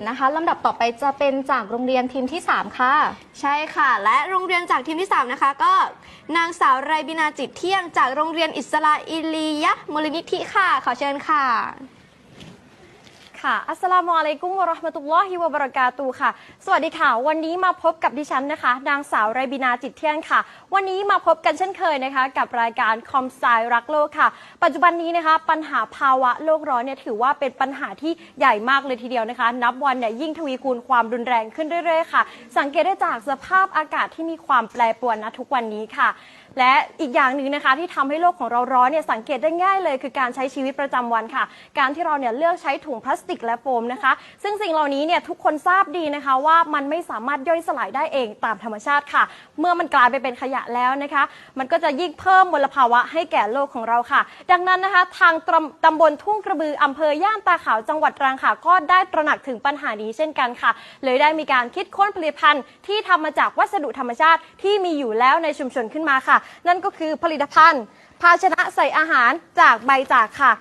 นนะคะลำดับต่อไปจะเป็นจากโรงเรียนทีมที่ 3 ค่ะ ใช่ค่ะ และโรงเรียนจากทีมที่ 3 นะคะ ก็นางสาวไรบินาจิตเที่ยงจากโรงเรียนอิสราอิลียะมูลนิธิค่ะ ขอเชิญค่ะ ค่ะ อัสสลามุอะลัยกุมวะเราะห์มะตุลลอฮิวะบะเราะกาตุฮ์ค่ะ สวัสดีค่ะ วันนี้มาพบกับดิฉันนะคะ นางสาวไรบินาจิตเที่ยงค่ะ วันนี้มาพบกันเช่นเคยนะคะ กับรายการคอมไซรักโลกค่ะ ปัจจุบันนี้นะคะ ปัญหาภาวะโลกร้อนเนี่ยถือว่าเป็นปัญหาที่ใหญ่มากเลยทีเดียวนะคะ นับวันเนี่ยยิ่งทวีคูณความรุนแรงขึ้นเรื่อยๆค่ะ สังเกตได้จากสภาพอากาศที่มีความแปรปรวนนะทุกวันนี้ค่ะ และอีกอย่างหนึ่งนะคะที่ทำให้โลกของเราร้อนเนี่ยสังเกตได้ง่ายเลย คือการใช้ชีวิตประจำวันค่ะ การที่เราเนี่ยเลือกใช้ถุงพลาสติกและโฟมนะคะ ซึ่งสิ่งเหล่านี้เนี่ยทุกคนทราบดีนะคะว่ามันไม่สามารถย่อยสลายได้เองตามธรรมชาติค่ะ เมื่อมันกลายไปเป็นขยะแล้วนะคะ มันก็จะยิ่งเพิ่มมลภาวะให้แก่โลกของเราค่ะ ดังนั้นนะคะ ทางตำตำบลทุ่งกระบืออำเภอย่านตาขาวจังหวัดตรังค่ะ ก็ได้ตระหนักถึงปัญหานี้เช่นกันค่ะ เลยได้มีการคิดค้นผลิตภัณฑ์ที่ทำมาจากวัสดุธรรมชาติที่มีอยู่แล้วในชุมชนขึ้นมาค่ะ นั่นก็คือผลิตภัณฑ์ ภาชนะใส่อาหารจากใบจากค่ะ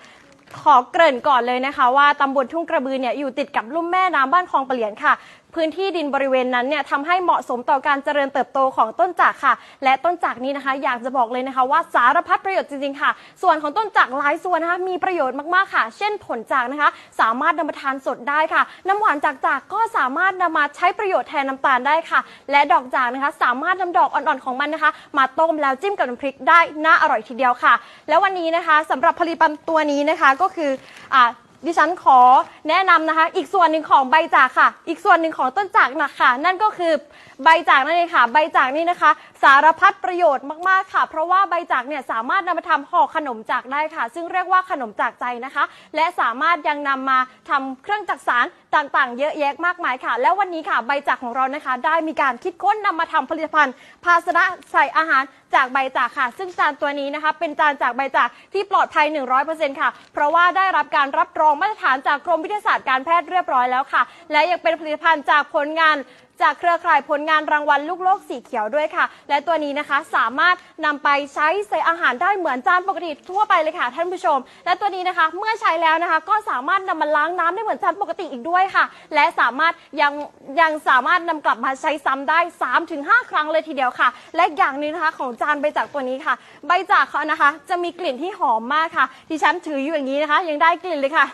ขอเกริ่นก่อนเลยนะคะ ว่าตำบลทุ่งกระบือเนี่ยอยู่ติดกับลุ่มแม่น้ำบ้านคลองปะเหลียนค่ะ พื้นที่ดินบริเวณนั้นเนี่ยทำให้เหมาะสมต่อการเจริญเติบโตของต้นจากค่ะ และต้นจากนี้นะคะ อยากจะบอกเลยนะคะว่าสารพัดประโยชน์จริงๆค่ะ ส่วนของต้นจากหลายส่วนนะคะมีประโยชน์มากๆค่ะ เช่นผลจากนะคะ สามารถนำมาทานสดได้ค่ะ น้ำหวานจากจากก็สามารถนำมาใช้ประโยชน์แทนน้ำตาลได้ค่ะ และดอกจากนะคะ สามารถนำดอกอ่อนๆของมันนะคะ มาต้มแล้วจิ้มกับน้ำพริกได้น่าอร่อยทีเดียวค่ะ แล้ววันนี้นะคะสำหรับผลิตภัณฑ์ตัวนี้นะคะก็คืออ่า ดิฉันขอแนะนำนะคะ อีกส่วนหนึ่งของใบจากค่ะ อีกส่วนหนึ่งของต้นจากนะคะ นั่นก็คือใบจากนั่นเองค่ะ ใบจากนี่นะคะ สารพัดประโยชน์มากๆค่ะ เพราะว่าใบจากเนี่ยสามารถนำมาทำห่อขนมจากได้ค่ะ ซึ่งเรียกว่าขนมจากใจนะคะ และสามารถยังนำมาทำเครื่องจักสารต่างๆ เยอะแยะมากมายค่ะ แล้ววันนี้ค่ะ ใบจากของเรานะคะ ได้มีการคิดค้นนำมาทำผลิตภัณฑ์ ภาชนะใส่อาหารจากใบจากค่ะ ซึ่งจานตัวนี้นะคะ เป็นจานจากใบจากที่ปลอดภัย 100%ค่ะ เพราะว่าได้รับการรับรองมาตรฐานจากกรมวิทยาศาสตร์การแพทย์เรียบร้อยแล้วค่ะ และยังเป็นผลิตภัณฑ์จากผลงาน จากเครือข่ายผลงานรางวัลลูกโลกสีเขียวด้วยค่ะ และตัวนี้นะคะสามารถนำไปใช้ใส่อาหารได้เหมือนจานปกติทั่วไปเลยค่ะท่านผู้ชม และตัวนี้นะคะเมื่อใช้แล้วนะคะก็สามารถนำมาล้างน้ำได้เหมือนจานปกติอีกด้วยค่ะ และสามารถยังยังสามารถนำกลับมาใช้ซ้ำได้ 3-5 ครั้งเลยทีเดียวค่ะ และอย่างหนึงนะคะของจานใบจากตัวนี้ค่ะ ใบจากเขานะคะ จะมีกลิ่นที่หอมมากค่ะดิฉันถืออยู่อย่างนี้นะคะ ยังได้กลิ่นเลยค่ะ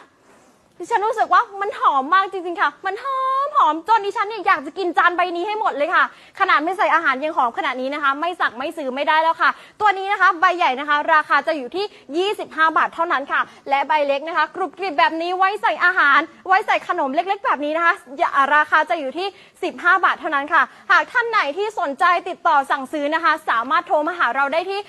ดิฉันรู้สึกว่ามันหอมมากจริงๆค่ะ มันหอม อมจนดิฉันเนี่ยอยากจะกินจานใบนี้ให้หมดเลยค่ะ ขนาดไม่ใส่อาหารยังหอมขนาดนี้นะคะ ไม่สั่งไม่ซื้อไม่ได้แล้วค่ะ ตัวนี้นะคะใบใหญ่นะคะ ราคาจะอยู่ที่ 25 บาทเท่านั้นค่ะ และใบเล็กนะคะกรุบกริบแบบนี้ไว้ใส่อาหาร ไว้ใส่ขนมเล็กๆ แบบนี้นะคะ ราคาจะอยู่ที่ 15 บาทเท่านั้นค่ะ หากท่านไหนที่สนใจติดต่อสั่งซื้อนะคะ สามารถโทรมาหาเราได้ที่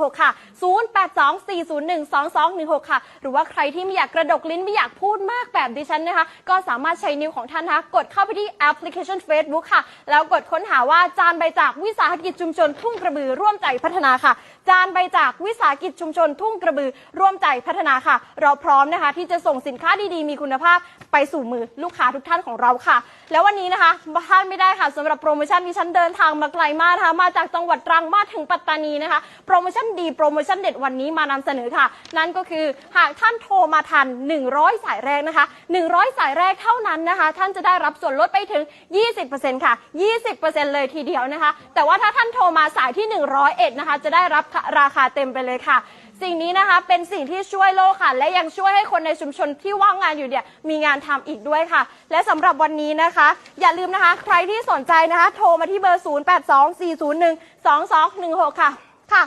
0824012216 ค่ะ 0824012216 ค่ะ หรือว่าใครที่ไม่อยากกระดกลิ้นไม่อยากพูดมากแบบดิฉันนะคะ ก็สามารถใช้นิ้วของท่านนะคะกดเข้าไปที่แอปพลิเคชัน Facebook ค่ะ แล้วกดค้นหาว่าจานใบจากวิสาหกิจชุมชนทุ่งกระบือร่วมใจพัฒนาค่ะ จานใบจากวิสาหกิจชุมชนทุ่งกระบือร่วมใจพัฒนาค่ะ เราพร้อมนะคะ ที่จะส่งสินค้าดีๆ มีคุณภาพไปสู่มือลูกค้าทุกท่านของเราค่ะ แล้ววันนี้นะคะพลาดไม่ได้ค่ะสำหรับโปรโมชั่นที่ฉันเดินทางมาไกลมากนะคะมาจากจังหวัดตรังมาถึงปัตตานีนะคะ โปรโมชั่นดีโปรโมชั่นเด็ดวันนี้มานำเสนอค่ะ นั่นก็คือหากท่านโทรมาทัน 100 สายแรกนะคะ100สายแรกเท่านั้นนะคะ ท่านจะได้รับส่วนลดไปถึง 20%ค่ะ 20%เลยทีเดียวนะคะ แต่ว่าถ้าท่านโทรมาสายที่ 101 นะคะ จะได้รับราคาเต็มไปเลยค่ะ สิ่งนี้นะคะเป็นสิ่งที่ช่วยโลกค่ะ และยังช่วยให้คนในชุมชนที่ว่างงานอยู่เนี่ยมีงานทำอีกด้วยค่ะ และสำหรับวันนี้นะคะ อย่าลืมนะคะ ใครที่สนใจนะคะ โทรมาที่เบอร์ 0824012216 ค่ะค่ะ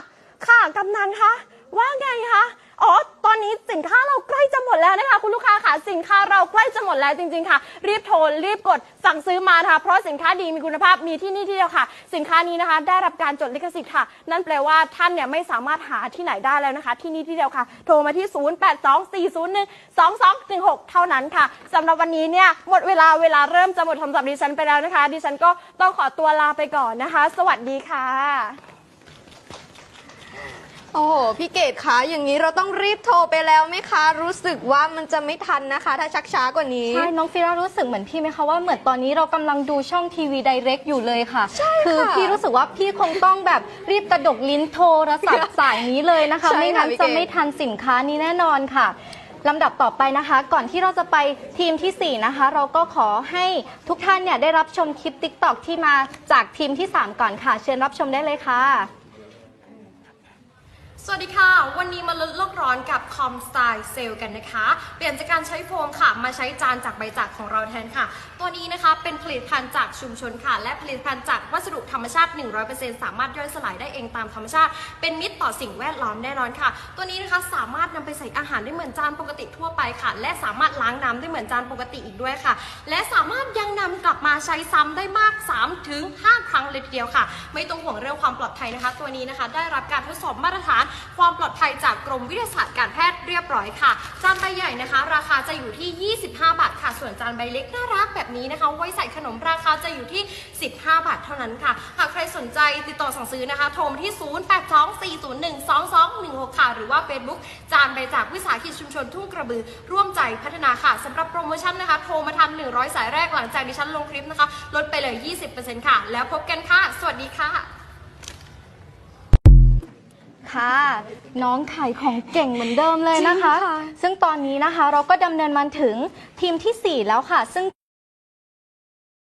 ค่ะกำนันคะว่าไงคะ อ๋อ ตอนนี้สินค้าเราใกล้จะหมดแล้วนะคะ คุณลูกค้าค่ะสินค้าเราใกล้จะหมดแล้วจริงๆค่ะ รีบโทรรีบกดสั่งซื้อมานะคะเพราะสินค้าดีมีคุณภาพมีที่นี่ที่เดียวค่ะ สินค้านี้นะคะ ได้รับการจดลิขสิทธิ์ค่ะ นั่นแปลว่าท่านเนี่ยไม่สามารถหาที่ไหนได้แล้วนะคะ ที่นี่ที่เดียวค่ะ โทรมาที่ 0824012216 เท่านั้นค่ะสำหรับวันนี้เนี่ยหมดเวลาเวลาเริ่มจะหมดคำศัพท์ดิฉันไปแล้วนะคะ ดิฉันก็ต้องขอตัวลาไปก่อนนะคะ สวัสดีค่ะ โอ้โห พี่เกดคะอย่างนี้เราต้องรีบโทรไปแล้วไหมคะ รู้สึกว่ามันจะไม่ทันนะคะ ถ้าชักช้ากว่านี้ ใช่ น้องฟิรารู้สึกเหมือนพี่ไหมคะว่าเหมือนตอนนี้เรากำลังดูช่องทีวีไดเรกอยู่เลยค่ะ ใช่ค่ะคือพี่รู้สึกว่าพี่คงต้องแบบรีบกระดกลิ้นโทรศัพท์สายนี้เลยนะคะ ใช่ค่ะไม่งั้นพี่เกจะดไม่ทันสินค้านี้แน่นอนค่ะลำดับต่อไปนะคะ ก่อนที่เราจะไปทีมทีสี่4นะคะ เราก็ขอให้ทุกท่านเนี่ยได้รับชมคลิป t ิ k t o k ที่มาจากทีมที่3ก่อนค่ะ เชิญรับชมได้เลยค่ะ สวัสดีค่ะ วันนี้มาลดโลกร้อนกับคอมสไตล์เซลกันนะคะ เปลี่ยนจากการใช้โฟมค่ะ มาใช้จานจากใบจากของเราแทนค่ะ ตัวนี้นะคะเป็นผลิตภัณฑ์จากชุมชนค่ะ และผลิตภัณฑ์จากวัสดุธรรมชาติ 100%สามารถย่อยสลายได้เองตามธรรมชาติ เป็นมิตรต่อสิ่งแวดล้อมแน่นอนค่ะ ตัวนี้นะคะสามารถนำไปใส่อาหารได้เหมือนจานปกติทั่วไปค่ะ และสามารถล้างน้ำได้เหมือนจานปกติอีกด้วยค่ะ และสามารถยังนำกลับมาใช้ซ้ำได้มาก3ถึง5ครั้งเลยทีเดียวค่ะ ไม่ต้องห่วงเรื่องความปลอดภัยนะคะ ตัวนี้นะคะ ได้รับการทดสอบมาตรฐานความปลอดภัยจากกรมวิทยาศาสตร์การแพทย์เรียบร้อยค่ะ จานใบใหญ่นะคะ ราคาจะอยู่ที่ 25 บาทค่ะ ส่วนจานใบเล็กน่ารักแบบนี้นะคะ ไว้ใส่ขนมราคาจะอยู่ที่ 15 บาทเท่านั้นค่ะ หากใครสนใจติดต่อสั่งซื้อนะคะ โทรมาที่ 0824012216 ค่ะ หรือว่า Facebook จานใบจากวิสาหกิจชุมชนทุ่งกระบือ ร่วมใจพัฒนาค่ะสำหรับโปรโมชั่นนะคะ โทรมาทัน 100 สายแรกหลังจากดิฉันลงคลิปนะคะ ลดไปเลย 20%ค่ะ แล้วพบกันค่ะ สวัสดีค่ะ ค่ะ น้องขายของเก่งเหมือนเดิมเลยนะคะจริงค่ะซึ่งตอนนี้นะคะเราก็ดำเนินมาถึงทีมทีสี่4 แล้วค่ะ ซึ่ง